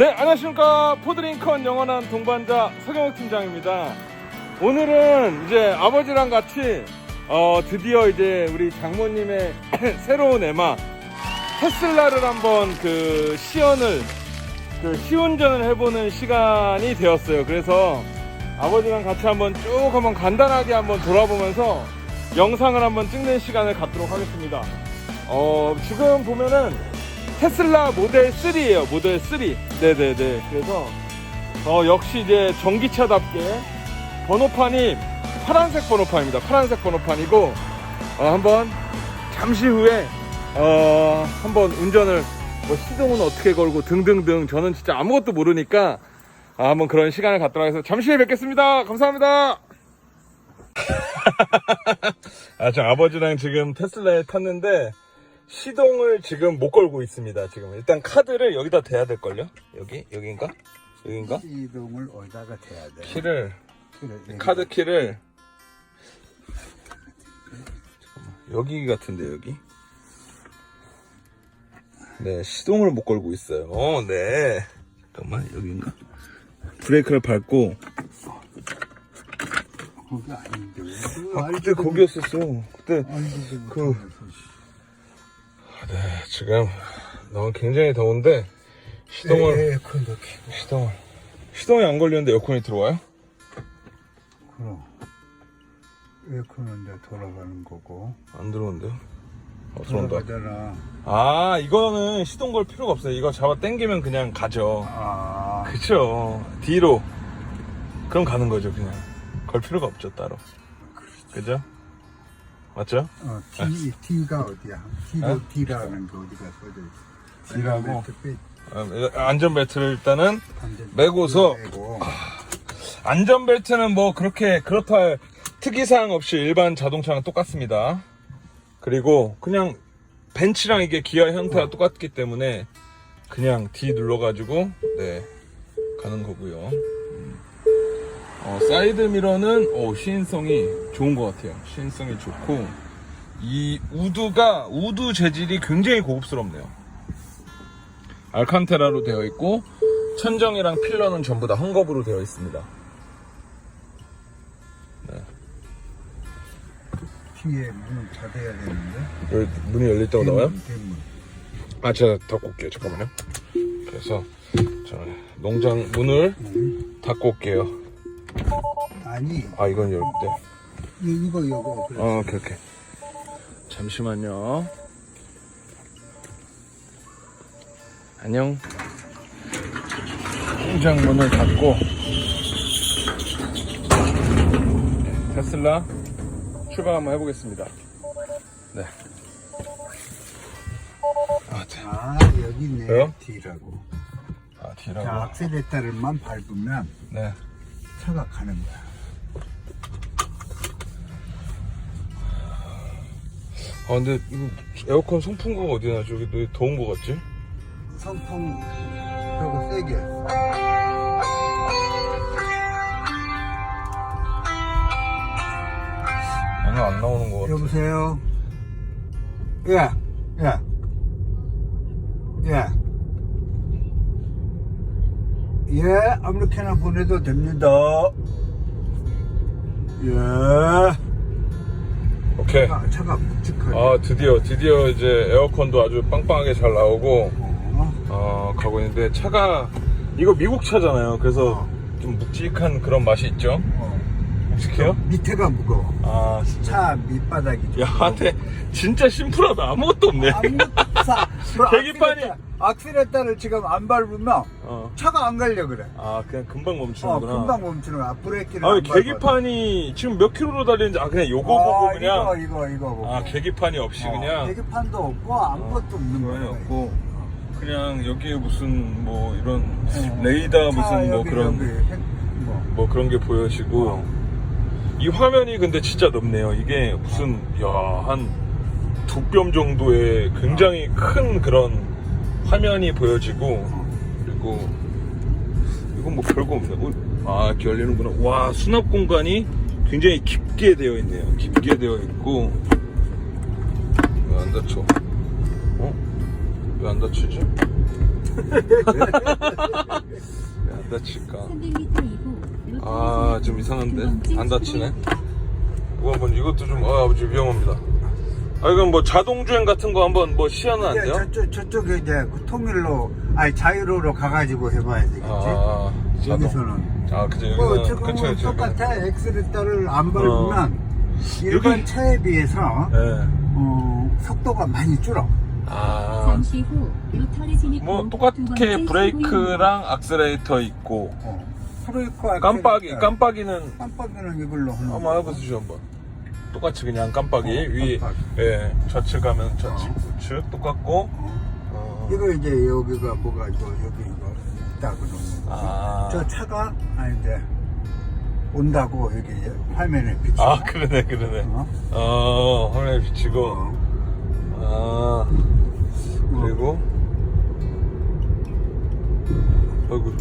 네, 안녕하십니까. 포드링컨 영원한 동반자 서경욱 팀장입니다. 오늘은 이제 아버지랑 같이, 어, 드디어 이제 우리 장모님의 새로운 애마, 테슬라를 한번 그 시연을, 그 시운전을 해보는 시간이 되었어요. 그래서 아버지랑 같이 한번 쭉 한번 간단하게 한번 돌아보면서 영상을 한번 찍는 시간을 갖도록 하겠습니다. 어, 지금 보면은 테슬라 모델 3예요. 모델 3. 네네네. 그래서 어, 역시 이제 전기차답게 번호판이 파란색 번호판입니다. 파란색 번호판이고 어, 한번 잠시 후에 어, 한번 운전을 뭐 시동은 어떻게 걸고 등등등 저는 진짜 아무것도 모르니까 아, 한번 그런 시간을 갖도록 해서 잠시 후에 뵙겠습니다. 감사합니다. 아, 저 아버지랑 지금 테슬라에 탔는데 시동을 지금 못 걸고 있습니다. 지금 일단 카드를 여기다 대야 될 걸요? 여기 여기인가? 여기인가? 시동을 어디다가 대야 돼? 키를 여기. 카드 키를 여기 같은데 여기. 네 시동을 못 걸고 있어요. 어, 네. 잠깐만 여기인가? 브레이크를 밟고 거기 아닌데. 아 그때 거기였었어. 그때 그- 네, 지금 너무 굉장히 더운데 시동을 에어컨도 켜고. 시동 시동이 안 걸리는데 에어컨이 들어와요? 그럼 에어컨은 이제 돌아가는 거고. 안 들어온대요. 어, 들어온다. 돌아가잖아. 아 이거는 시동 걸 필요가 없어요. 이거 잡아 당기면 그냥 가죠. 아, 그쵸. 뒤로 그럼 가는 거죠 그냥. 걸 필요가 없죠 따로. 그죠? 맞죠? 어, D, D가 어디야? D로 어? D라는 게 어디가 써져 있어? D라고? 빼- 아, 안전벨트를 일단은 완전 매고서 빼고. 안전벨트는 뭐 그렇게 그렇다 할 특이사항 없이 일반 자동차랑 똑같습니다. 그리고 그냥 벤츠랑 이게 기아 형태가 똑같기 때문에 그냥 D 눌러가지고 네 가는 거고요. 음. 어, 사이드 미러는 어, 시인성이 좋은 것 같아요. 시인성이 좋고 이 우드가 우드 재질이 굉장히 고급스럽네요. 알칸테라로 되어 있고 천정이랑 필러는 전부 다 헝겊으로 되어 있습니다. 뒤에 문을 닫아야 되는데. 여기 문이 열릴 때가 나와요? 대문, 대문. 아, 제가 닫고 올게요. 잠깐만요. 그래서 저는 농장 문을 닫고 올게요. 아니, 아, 이건 열 때. 이- 이거, 이거. 그래. 어, 오케이, 오케이. 잠시만요. 안녕. 농장 문을 닫고 테슬라 출발 한번 해보겠습니다. 네. 아, 네. 아, 여기 있네. 왜요? D라고. 아, 자, 뒤라고. 악셀레터를만 밟으면 네. 차가 가는 거야. 아, 근데 이거 에어컨 송풍구가 어디 나죠? 여기 왜 더운 거 같지? 선풍 저거 세게. 아니, 안 나오는 거 같아. 여보세요? 예, 예. 예. 예, 아무렇게나 보내도 됩니다. 예. 오케이. 아, 차가 묵직하게. 아, 드디어, 드디어 이제 에어컨도 아주 빵빵하게 잘 나오고, 어, 어, 가고 있는데, 차가, 이거 미국 차잖아요. 그래서 어. 좀 묵직한 그런 맛이 있죠? 어. 묵직해요? 밑에가 무거워. 아, 진짜. 차 밑바닥이. 좀 야, 근데 진짜 심플하다. 아무것도 없네. 아무것도 사. 계기판이- 악셀레터를 지금 안 밟으면 어. 차가 안 가려 그래. 아, 그냥 금방 어, 멈추는구나. 금방 멈추는 거야. 브레이크를 아, 안. 계기판이 지금 몇 킬로로 달리는지, 아, 그냥 요거 보고 아, 그냥. 이거 이거 이거 보고. 아, 계기판이 없이 어, 그냥. 계기판도 없고 아무것도 없는 그만이 거야. 없고 그냥 여기에 무슨 뭐 이런 어. 레이더 차 무슨 뭐 여기, 그런 여기 행- 뭐. 뭐 그런 게 보여지고 이 화면이 근데 진짜 넓네요. 이게 무슨 야한 두뼘 정도의 굉장히 큰 그런 화면이 보여지고 그리고 이건 뭐 별거 없네. 어, 아 열리는구나. 와 수납 공간이 굉장히 깊게 되어 있네요. 깊게 되어 있고 왜 안 닫혀? 어? 왜 안 닫히지? 안 다칠까? 300m 이후 아, 좀 이상한데? 안 다치네? 이거 한번, 이것도 좀, 아, 아버지 위험합니다. 아, 이건 뭐 자동주행 같은 거 한번 뭐 시연은 안 돼요? 저쪽, 저쪽에 이제 그 통일로, 아니, 자유로로 가가지고 해봐야 되겠지. 아, 자동. 여기서는. 아, 그죠. 뭐, 여기는, 지금은 그쵸, 그쵸. 똑같아. 엑스레터를 안 밟으면 일반 여기- 차에 비해서 예. 어, 속도가 많이 줄어. 아. 잠시 후 로터리 진입 뭐, 후 똑같게 브레이크랑 악셀레이터 있고, 어. 브레이크 깜빡이. 깜빡이는 깜빡이는 이걸로 하는 한번. 해보시죠, 한번. 똑같이 그냥 깜빡이. 어, 위, 깜빡이. 예, 좌측 가면 좌측, 어. 우측 똑같고, 어. 어. 이거 이제 여기가 뭐가 또 여기 이거 있다 그러는 거. 아. 저 차가 아니 이제 온다고 여기 화면에 비치고. 아, 그러네, 그러네. 어? 어, 화면에 비치고. 어. 아, 그리고, 아이고,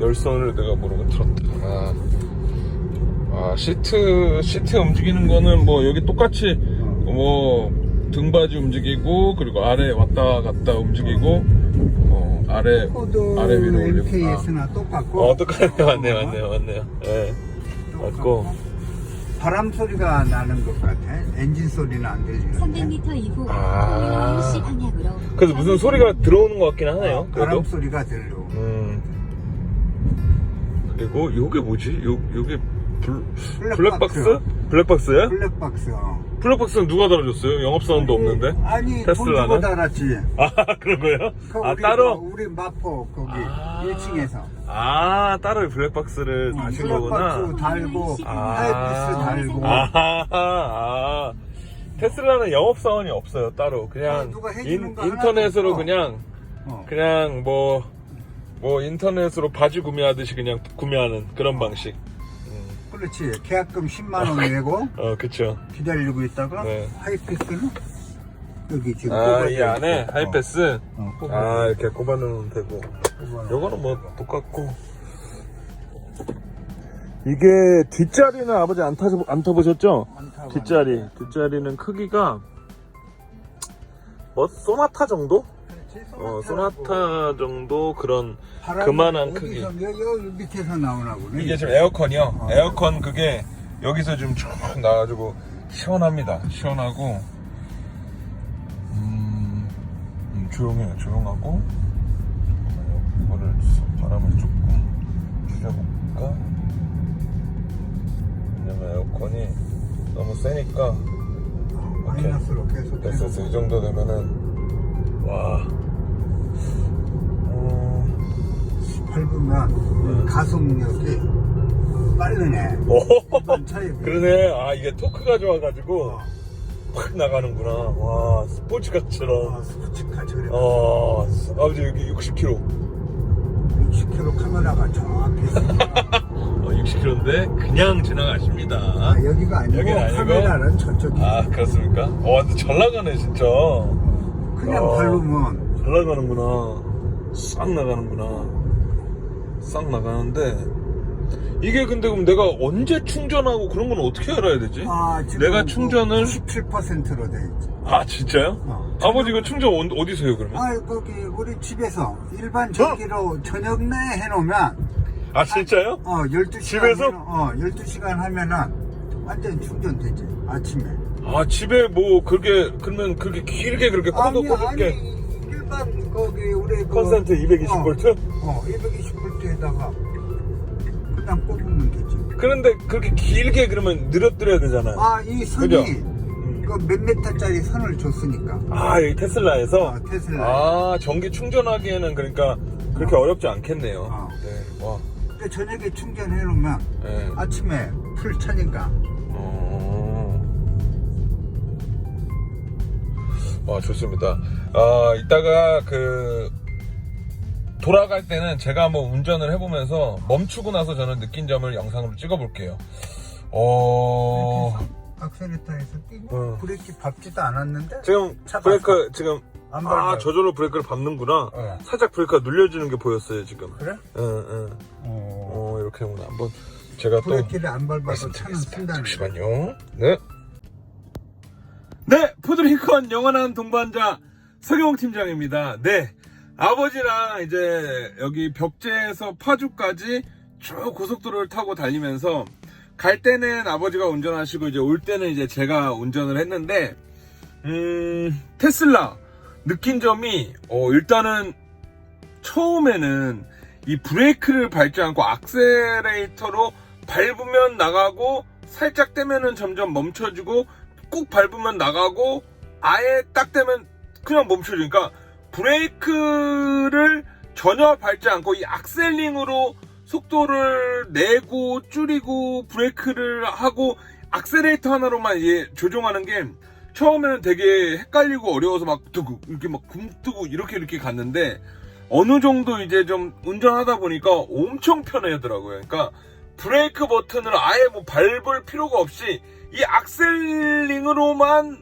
열선을 내가 모르고 틀었다. 아, 아, 시트, 시트 움직이는 거는 뭐, 여기 똑같이, 뭐, 등받이 움직이고, 그리고 아래 왔다 갔다 움직이고, 어, 아래, 아래 위로 올리고. LPS나 똑같고. 어, 똑같네요. 맞네요, 맞네요, 맞네요. 예. 맞고. 바람 소리가 나는 것 같아. 엔진 소리는 안 들리는데. 300m 이후 아. 시 방향으로 그래서 무슨 소리가 들어오는 것 같긴 하네요. 어, 바람 그래도. 소리가 들려. 음. 그리고 요게 뭐지? 요 요게 블 블랙박스. 블랙박스? 블랙박스야? 블랙박스. 어. 블랙박스는 누가 달아줬어요? 영업사원도 없는데? 아니 돈 테슬라는? 주고 달았지. 아 그런 거예요? 그 아 우리, 따로? 그 우리 마포 거기 아. 1층에서. 아 따로 블랙박스를 다신 거구나. 블랙박스 달고 아. 하이피스 달고. 아, 아. 테슬라는 영업사원이 없어요 따로 그냥 아, 누가 해주는 인, 없어. 그냥 어. 그냥 뭐, 뭐 인터넷으로 바지 구매하듯이 그냥 구매하는 그런 방식. 음. 그렇지. 계약금 10만 원 내고 어, 그쵸. 기다리고 있다가 네. 하이피스는 여기 지금 아, 이 안에 있고. 하이패스. 어, 꼽아져 아, 이렇게 꼽아놓으면 되고. 꼽아놓고. 요거는 뭐 똑같고. 이게 뒷자리는 아버지 안, 타서, 안 타보셨죠? 안 타고 뒷자리. 뒷자리는 크기가 뭐, 소나타 정도? 어. 소나타 정도 그런 그만한 크기. 여기, 여기 밑에서 나오나 보네. 이게 지금 에어컨이요. 어. 에어컨 그게 여기서 지금 쭉 나가지고 시원합니다. 시원하고 음, 음, 조용해요. 조용하고. 이거를 바람을 조금 줄여볼까? 왜냐면 에어컨이 너무 세니까. 마이너스로 계속 됐어. 이 정도 되면은 와. 음, 밟으면 가속력이 빠르네. 오. 차에 비해. 그러네. 아, 이게 토크가 좋아가지고 어. 확 나가는구나. 와, 스포츠카처럼. 아, 스포츠카 저래. 어, 아버지 여기 60km. 60km 카메라가 있어. 어, 60km인데 그냥 지나가십니다. 아, 여기가 아니고 여긴 아니고? 카메라는 저쪽이. 아, 그렇습니까? 어, 완전 잘 나가네, 진짜. 그냥 어. 밟으면 잘 나가는구나. 싹 나가는구나. 싹 나가는데. 이게 근데 그럼 내가 언제 충전하고 그런 건 어떻게 알아야 되지? 아, 지금 내가 충전을- 97%로 돼 있지. 아, 진짜요? 어. 아버지 이거 충전 어- 어디서 해요, 그러면? 아, 거기 우리 집에서 일반 전기로 저녁 내에 해놓으면 아, 진짜요? 어 12시간 집에서? 어 12시간 하면은 완전 충전되지 아침에. 아 집에 뭐 그렇게 그러면 그렇게 길게 그렇게 아니 꽂아꽂을게 아니 일반 거기 우리 그, 컨센트 220V? 어, 어 220V에다가 그냥 꽂으면 되지. 그런데 그렇게 길게 그러면 늘어뜨려야 되잖아요 아이 선이 그죠? 그몇 메타짜리 선을 줬으니까. 아 여기 테슬라에서 어, 테슬라. 아 전기 충전하기에는 그러니까 그렇게 어. 렵지 않겠네요 어. 네. 와 근데 저녁에 충전해 놓으면 네. 아침에 풀 차니까. 어. 와 좋습니다. 아 이따가 그 돌아갈 때는 제가 한번 운전을 해보면서 멈추고 나서 저는 느낀 점을 영상으로 찍어볼게요. 어 악셀레터에서 뛰고 어. 브레이크 밟지도 않았는데 지금 차 브레이크 지금 안아 밟아요. 저절로 브레이크를 밟는구나. 어. 살짝 브레이크가 눌려지는 게 보였어요 지금. 그래? 응 응. 어. 어 이렇게 하면 한번 제가 또 브레이크를 안 밟아서 차는 거. 잠시만요. 네. 네, 푸드링컨 영원한 동반자 서경 팀장입니다. 네. 아버지랑 이제 여기 벽제에서 파주까지 쭉 고속도로를 타고 달리면서 갈 때는 아버지가 운전하시고 이제 올 때는 이제 제가 운전을 했는데 음 테슬라 느낀 점이 어 일단은 처음에는 이 브레이크를 밟지 않고 악셀레이터로 밟으면 나가고 살짝 떼면은 점점 멈춰지고 꾹 밟으면 나가고 아예 딱 떼면 그냥 멈춰지니까 브레이크를 전혀 밟지 않고 이 악셀링으로 속도를 내고 줄이고 브레이크를 하고 악셀레이터 하나로만 이제 조종하는 게 처음에는 되게 헷갈리고 어려워서 막 뜨고 이렇게 막 굼뜨고 이렇게 이렇게 갔는데 어느 정도 이제 좀 운전하다 보니까 엄청 편해하더라고요. 그러니까 브레이크 버튼을 아예 뭐 밟을 필요가 없이 이 악셀링으로만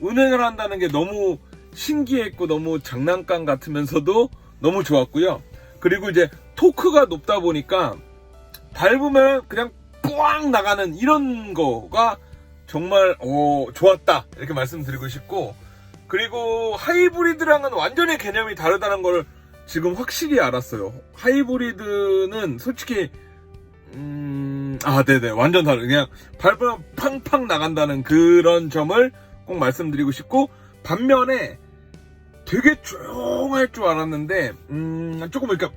운행을 한다는 게 너무 신기했고 너무 장난감 같으면서도 너무 좋았고요. 그리고 이제 토크가 높다 보니까 밟으면 그냥 뿌앙 나가는 이런 거가 정말 어, 좋았다 이렇게 말씀드리고 싶고 그리고 하이브리드랑은 완전히 개념이 다르다는 걸 지금 확실히 알았어요. 하이브리드는 솔직히 음, 아, 네네. 완전 다르. 그냥 밟으면 팡팡 나간다는 그런 점을 꼭 말씀드리고 싶고, 반면에 되게 조용할 줄 알았는데, 음, 조금 그러니까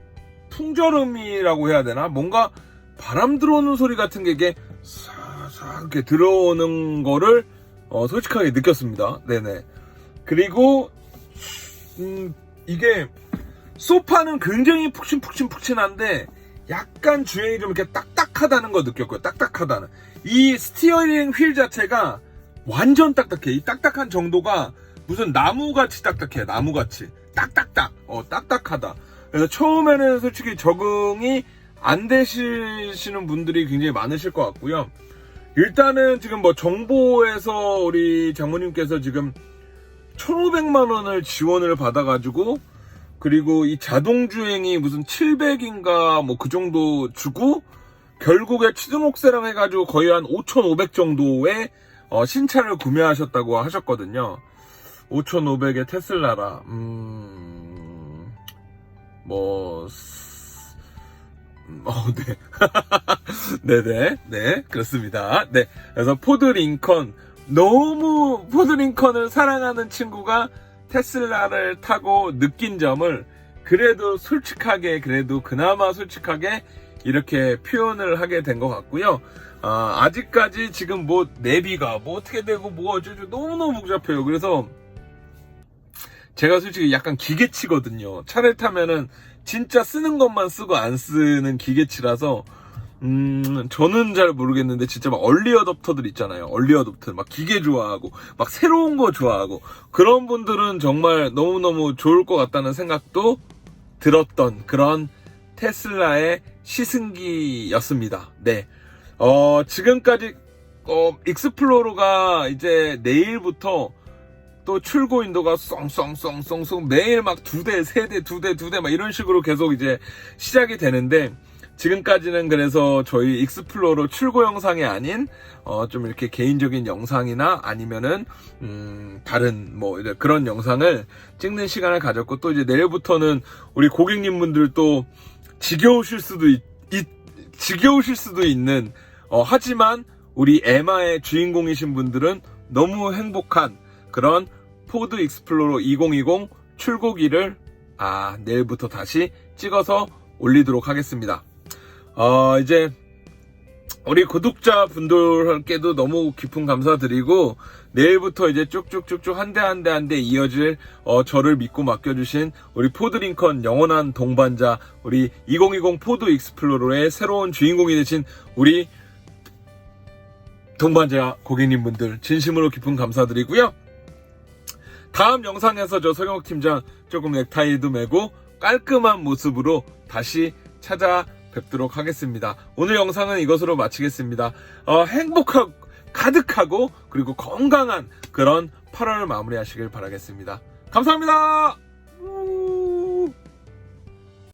풍절음이라고 해야 되나? 뭔가 바람 들어오는 소리 같은 게 이게 싹싹 이렇게 들어오는 거를 어, 솔직하게 느꼈습니다. 네네. 그리고, 음, 이게 소파는 굉장히 푹신푹신푹신한데, 약간 주행이 좀 이렇게 딱딱하다는 거 느꼈고요. 딱딱하다는. 이 스티어링 휠 자체가 완전 딱딱해. 이 딱딱한 정도가 무슨 나무같이 딱딱해. 나무같이. 딱딱딱. 어, 딱딱하다. 그래서 처음에는 솔직히 적응이 안 되시는 분들이 굉장히 많으실 것 같고요. 일단은 지금 뭐 정보에서 우리 장모님께서 지금 1,500만 원을 지원을 받아가지고 그리고 이 자동 주행이 무슨 700인가 뭐 그 정도 주고 결국에 취등록세랑 해가지고 거의 한 5,500 정도의 어, 신차를 구매하셨다고 하셨거든요. 5,500의 테슬라라, 음, 뭐, 스- 음, 어, 네. 네네, 네, 그렇습니다. 네. 그래서 포드 링컨, 너무 포드 링컨을 사랑하는 친구가 테슬라를 타고 느낀 점을 그래도 솔직하게 그래도 그나마 솔직하게 이렇게 표현을 하게 된 것 같고요. 아, 아직까지 지금 뭐 내비가 뭐 어떻게 되고 뭐 어쩌고 너무너무 복잡해요. 그래서 제가 솔직히 약간 기계치거든요. 차를 타면은 진짜 쓰는 것만 쓰고 안 쓰는 기계치라서 음, 저는 잘 모르겠는데, 진짜 막 얼리 어답터들 있잖아요. 얼리 어답터. 막 기계 좋아하고, 막 새로운 거 좋아하고, 그런 분들은 정말 너무너무 좋을 것 같다는 생각도 들었던 그런 테슬라의 시승기였습니다. 네. 어, 지금까지, 어, 익스플로러가 이제 내일부터 또 출고 인도가 썽썽썽썽썽 매일 막 두 대, 세 대, 두 대, 두 대 막 이런 식으로 계속 이제 시작이 되는데, 지금까지는 그래서 저희 익스플로러 출고 영상이 아닌 어 좀 이렇게 개인적인 영상이나 아니면은 음 다른 뭐 그런 영상을 찍는 시간을 가졌고 또 이제 내일부터는 우리 고객님분들 또 지겨우실 수도 있, 있- 지겨우실 수도 있는 어 하지만 우리 에마의 주인공이신 분들은 너무 행복한 그런 포드 익스플로러 2020 출고기를 아 내일부터 다시 찍어서 올리도록 하겠습니다. 어, 이제, 우리 구독자 분들께도 너무 깊은 감사드리고, 내일부터 이제 쭉쭉쭉쭉 한 대 한 대 한 대 이어질, 어, 저를 믿고 맡겨주신 우리 포드링컨 영원한 동반자, 우리 2020 포드 익스플로러의 새로운 주인공이 되신 우리 동반자 고객님분들, 진심으로 깊은 감사드리고요. 다음 영상에서 저 서경욱 팀장 조금 넥타이도 매고 깔끔한 모습으로 다시 찾아 뵙도록 하겠습니다. 오늘 영상은 이것으로 마치겠습니다. 어, 행복하고 가득하고 그리고 건강한 그런 8월을 마무리하시길 바라겠습니다. 감사합니다.